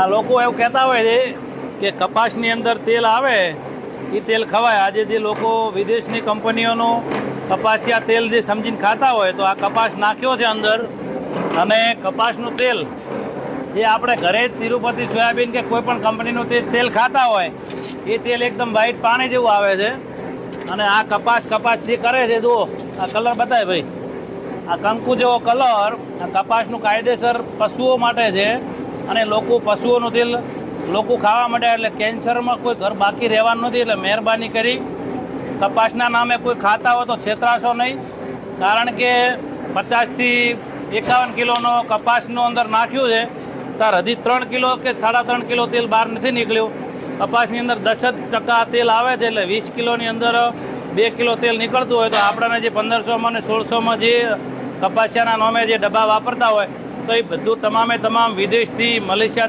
આ લોકો એવું કહેતા હોય છે કે કપાસની અંદર તેલ આવે એ તેલ ખવાય. આજે જે લોકો વિદેશની કંપનીઓનું કપાસિયા તેલ જે સમજીને ખાતા હોય, તો આ કપાસ નાખ્યો છે અંદર અને કપાસનું તેલ જે આપણે ઘરે જ તિરુપતિ સોયાબીન કે કોઈ પણ કંપનીનું તે તેલ ખાતા હોય, એ તેલ એકદમ વ્હાઈટ પાણી જેવું આવે છે. અને આ કપાસ કપાસ જે કરે છે, જુઓ, આ કલર બતાય ભાઈ. આ કંકુ જેવો કલર આ કપાસનું કાયદેસર પશુઓ માટે છે. અને લોકો પશુઓનું તેલ લોકો ખાવા માંડ્યા એટલે કેન્સરમાં કોઈ ઘર બાકી રહેવાનું નથી એટલે મહેરબાની કરી. કપાસના નામે કોઈ ખાતા હોય તો છેતરાશો નહીં, કારણ કે પચાસથી એકાવન કિલોનો કપાસનું અંદર નાખ્યું છે, તાર હજી ત્રણ કિલો કે સાડા ત્રણ કિલો તેલ બહાર નથી નીકળ્યું. કપાસની અંદર દસ જ ટકા તેલ આવે છે એટલે વીસ કિલોની અંદર બે કિલો તેલ નીકળતું હોય તો આપણાને જે પંદરસોમાં ને સોળસોમાં જે કપાસિયાના નામે જે ડબ્બા વાપરતા હોય તો એ બધું તમામે તમામ વિદેશથી મલેશિયા